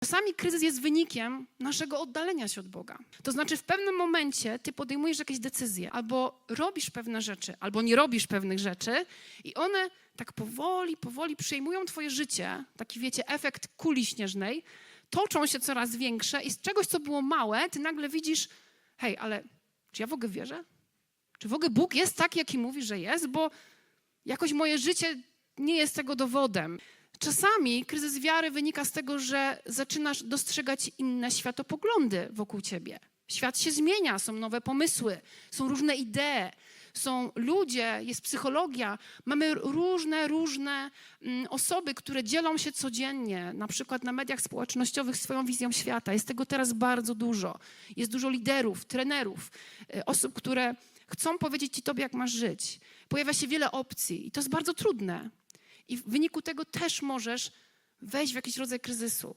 Czasami kryzys jest wynikiem naszego oddalenia się od Boga. To znaczy, w pewnym momencie ty podejmujesz jakieś decyzje, albo robisz pewne rzeczy, albo nie robisz pewnych rzeczy, i one tak powoli, powoli przejmują twoje życie. Taki, wiecie, efekt kuli śnieżnej. Toczą się coraz większe, i z czegoś, co było małe, ty nagle widzisz: hej, ale czy ja w ogóle wierzę? Czy w ogóle Bóg jest taki, jaki mówi, że jest? Bo jakoś moje życie nie jest tego dowodem. Czasami kryzys wiary wynika z tego, że zaczynasz dostrzegać inne światopoglądy wokół ciebie. Świat się zmienia, są nowe pomysły, są różne idee, są ludzie, jest psychologia. Mamy różne, różne mm, osoby, które dzielą się codziennie, na przykład na mediach społecznościowych swoją wizją świata. Jest tego teraz bardzo dużo. Jest dużo liderów, trenerów, y, osób, które chcą powiedzieć ci tobie, jak masz żyć. Pojawia się wiele opcji i to jest bardzo trudne. I w wyniku tego też możesz wejść w jakiś rodzaj kryzysu.